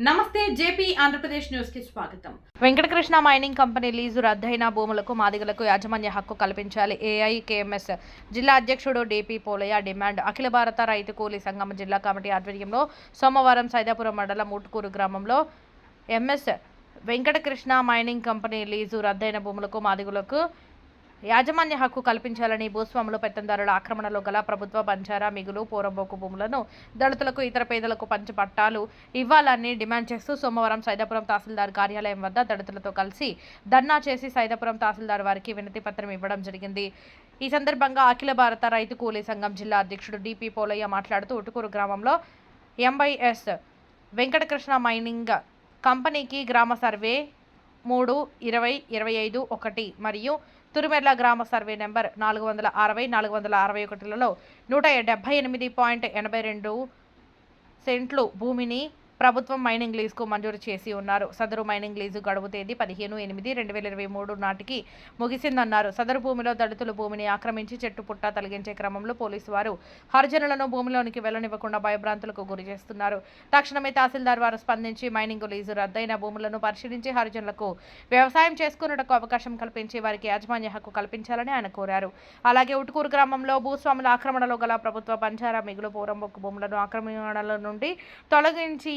నమస్తే జేపీ ఆంధ్రప్రదేశ్ న్యూస్కి స్వాగతం. వెంకటకృష్ణ మైనింగ్ కంపెనీ లీజు రద్దయిన భూములకు మాదిగలకు యాజమాన్య హక్కు కల్పించాలి. ఏఐకేఎంఎస్ జిల్లా అధ్యక్షుడు డిపి పోలయ్య డిమాండ్. అఖిల భారత రైతు కూలీ సంఘం జిల్లా కమిటీ ఆధ్వర్యంలో సోమవారం సైదాపురం మండలం ముట్కూరు గ్రామంలో MS Venkatakrishna mining company lease రద్దయిన భూములకు మాదిగులకు యాజమాన్య హక్కు కల్పించాలని భూస్వాములు పెత్తందారుల ఆక్రమణలో గల ప్రభుత్వ బంజారా మిగులు పోరంబోకు భూములను దళితులకు ఇతర పేదలకు పంచి పట్టాలు ఇవ్వాలని డిమాండ్ చేస్తూ సోమవారం సైదాపురం తహసీల్దార్ కార్యాలయం వద్ద దళితులతో కలిసి ధర్నా చేసి సైదాపురం తహసీల్దార్ వారికి వినతి పత్రం ఇవ్వడం జరిగింది. ఈ సందర్భంగా అఖిల భారత రైతు కూలీ సంఘం జిల్లా అధ్యక్షుడు డిపి పోలయ్య మాట్లాడుతూ ఉటుకూరు గ్రామంలో ఎంబైఎస్ వెంకటకృష్ణ మైనింగ్ కంపెనీకి గ్రామ సర్వే మూడు ఇరవై ఇరవై ఐదు ఒకటి మరియు తురుమెర్ల గ్రామ సర్వే నెంబర్ నాలుగు వందల అరవై నాలుగు వందల అరవై ఒకటిలలో నూట డెబ్భై ఎనిమిది పాయింట్ ఎనభై రెండు సెంట్లు భూమిని ప్రభుత్వం మైనింగ్ లీజుకు మంజూరు చేసి ఉన్నారు. సదరు మైనింగ్ లీజు గడువు తేదీ పదిహేను ఎనిమిది రెండు వేల ఇరవై మూడు నాటికి ముగిసిందన్నారు. సదరు భూమిలో దళితుల భూమిని ఆక్రమించి చెట్టు పుట్ట తొలగించే క్రమంలో పోలీసు వారు హరిజనులను భూమిలోనికి వెళ్ళనివ్వకుండా భయభ్రాంతులకు గురి చేస్తున్నారు. తక్షణమే తహసీల్దార్ వారు స్పందించి మైనింగ్ లీజు రద్దయిన భూములను పరిశీలించి హరిజనులకు వ్యవసాయం చేసుకున్నటకు అవకాశం కల్పించి వారికి యాజమాన్య హక్కు కల్పించాలని ఆయన కోరారు. అలాగే ఉటుకూరు గ్రామంలో భూస్వాముల ఆక్రమణలో గల ప్రభుత్వ బంజారా మిగులు పూరంబొక్కు భూములను ఆక్రమణల నుండి తొలగించి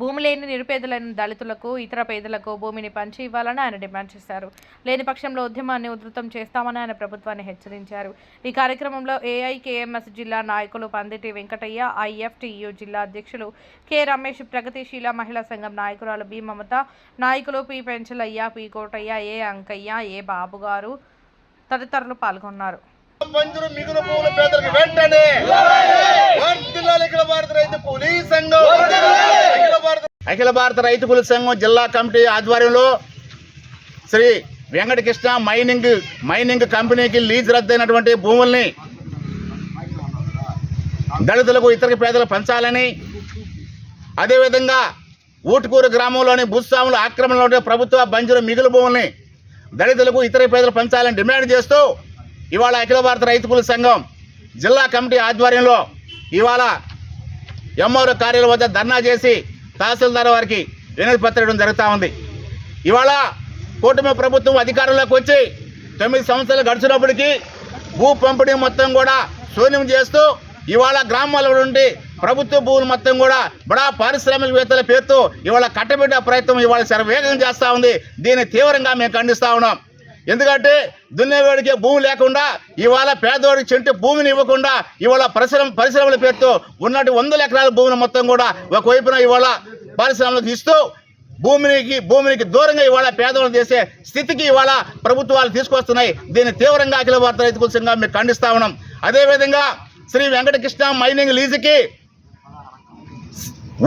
భూమి లేని నిరుపేదలైన దళితులకు ఇతర పేదలకు భూమిని పంచి ఇవ్వాలని ఆయన డిమాండ్ చేశారు. లేని పక్షంలో ఉద్యమాన్ని ఉధృతం చేస్తామని ఆయన ప్రభుత్వాన్ని హెచ్చరించారు. ఈ కార్యక్రమంలో ఏఐకేఎంఎస్ జిల్లా నాయకులు పందిటి వెంకటయ్య ఐఎఫ్టియు జిల్లా అధ్యక్షులు కె రమేష్ ప్రగతిశీల మహిళా సంఘం నాయకురాలు బి మమత నాయకులు P Penchalaiah P Kotaiah A Ankaiah A బాబుగారు తదితరులు పాల్గొన్నారు. మిగులు పేదలకు వెంటనే. వర్ధిల్లాలి భారత రైతు కూలీ సంఘం. అఖిల భారత రైతు కూలీ సంఘం జిల్లా కమిటీ ఆధ్వర్యంలో శ్రీ వెంకటకృష్ణ మైనింగ్ మైనింగ్ కంపెనీకి లీజ్ రద్దయినటువంటి భూముల్ని దళితులకు ఇతర పేదలకు పంచాలని అదేవిధంగా ఊటుకూరు గ్రామంలోని భూస్వాముల ఆక్రమణలో ఉండే ప్రభుత్వ బంజరు మిగులు భూముల్ని దళితులకు ఇతర పేదలు పంచాలని డిమాండ్ చేస్తూ ఇవాళ అఖిల భారత రైతు కూలీ సంఘం జిల్లా కమిటీ ఆధ్వర్యంలో ఇవాళ ఎంఆర్ఓ కార్యాలయం వద్ద ధర్నా చేసి తహసీల్దార్ వారికి వినతి పత్రం జరుగుతూ ఉంది. ఇవాళ కూటమి ప్రభుత్వం అధికారంలోకి వచ్చి తొమ్మిది సంవత్సరాలు గడిచినప్పటికీ భూ పంపిణీ మొత్తం కూడా శూన్యం చేస్తూ ఇవాళ గ్రామాల నుండి ప్రభుత్వ భూములు మొత్తం కూడా బడా పారిశ్రామికవేత్తల పేరుతో ఇవాళ కట్టబెట్టే ప్రయత్నం ఇవాళ శరవేగం చేస్తూ ఉంది. దీన్ని తీవ్రంగా మేము ఖండిస్తూ ఉన్నాం. ఎందుకంటే దున్నేవాడికి భూమి లేకుండా ఇవాళ పేదవాడికి చెంటి భూమిని ఇవ్వకుండా ఇవాళ పరిశ్రమ పరిశ్రమల పేరుతో ఉన్నట్టు వందల ఎకరాల భూమిని మొత్తం కూడా ఒకవైపున ఇవాళ పరిశ్రమలకు ఇస్తూ భూమికి భూమికి దూరంగా ఇవాళ పేదవాళ్ళు చేసే స్థితికి ఇవాళ ప్రభుత్వాలు తీసుకొస్తున్నాయి. దీన్ని తీవ్రంగా అఖిల భారత రైతు కూల్చంగా మేము ఖండిస్తా ఉన్నాం. అదేవిధంగా శ్రీ వెంకటకృష్ణ మైనింగ్ లీజుకి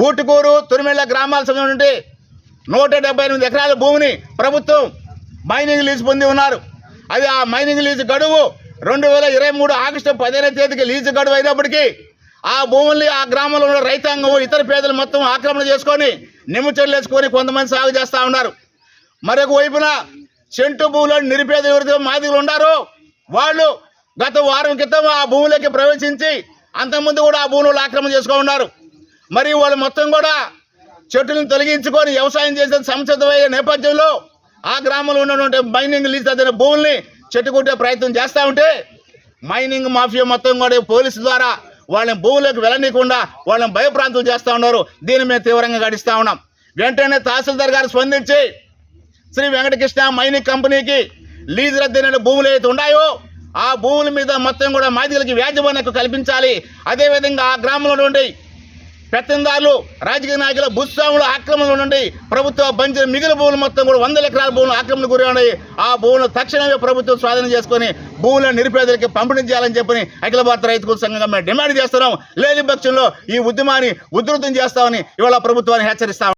ఊటుకూరు తురిమెళ్ళ గ్రామాల సమయం నుండి నూట డెబ్బై ఎనిమిది ఎకరాల భూమిని ప్రభుత్వం మైనింగ్ లీజు పొంది ఉన్నారు. అది ఆ మైనింగ్ లీజు గడువు రెండు వేల ఇరవై మూడు ఆగస్టు పదిహేనవ తేదీకి లీజు గడువు అయినప్పటికీ ఆ భూముల్ని ఆ గ్రామంలో ఉన్న రైతాంగం ఇతర పేదలు మొత్తం ఆక్రమణ చేసుకొని నిమ్మచెల్లేసుకొని కొంతమంది సాగు చేస్తూ ఉన్నారు. మరొక వైపున చెంటు భూములో నిరుపేద ఎవరితో మాదిగులు ఉన్నారు వాళ్ళు గత వారం క్రితం ఆ భూములకి ప్రవేశించి అంతకుముందు కూడా ఆ భూములు ఆక్రమణ చేసుకొని ఉన్నారు. మరి వాళ్ళు మొత్తం కూడా చెట్టులను తొలగించుకొని వ్యవసాయం చేసే సంసిద్ధమయ్యే నేపథ్యంలో ఆ గ్రామంలో ఉన్నటువంటి మైనింగ్ లీజ్ అదిన భూముల్ని చెట్టుకుంటే ప్రయత్నం చేస్తూ ఉంటే మైనింగ్ మాఫియా మొత్తం కూడా పోలీసు ద్వారా వాళ్ళని భూములకు వెళ్ళనీయకుండా వాళ్ళని భయప్రాంతం చేస్తూ ఉన్నారు. దీన్ని మేము తీవ్రంగా గడిస్తూ ఉన్నాం. వెంటనే తహసీల్దార్ గారు స్పందించి శ్రీ వెంకటకృష్ణ మైనింగ్ కంపెనీకి లీజ్ రద్దయిన భూములు ఏవైతే ఉన్నాయో ఆ భూముల మీద మొత్తం కూడా మాదిగలకి యాజమాన్యకు కల్పించాలి. అదేవిధంగా ఆ గ్రామంలో నుండి పెత్తందారులు రాజకీయ నాయకుల భూస్వాముల ఆక్రమణ నుండి ప్రభుత్వ బంజ మిగిలిన భూములు మొత్తం కూడా వందల ఎకరాల భూములు ఆక్రమణ గురి ఉన్నాయి. ఆ భూములు తక్షణమే ప్రభుత్వం స్వాధీనం చేసుకొని భూములను నిరుపేదలకి పంపిణీ చేయాలని చెప్పని అఖిల భారత రైతు కూలీ సంఘంగా మేము డిమాండ్ చేస్తున్నాం. లేని పక్షంలో ఈ ఉద్యమాన్ని ఉధృతం చేస్తామని ఇవాళ ప్రభుత్వాన్ని హెచ్చరిస్తాం.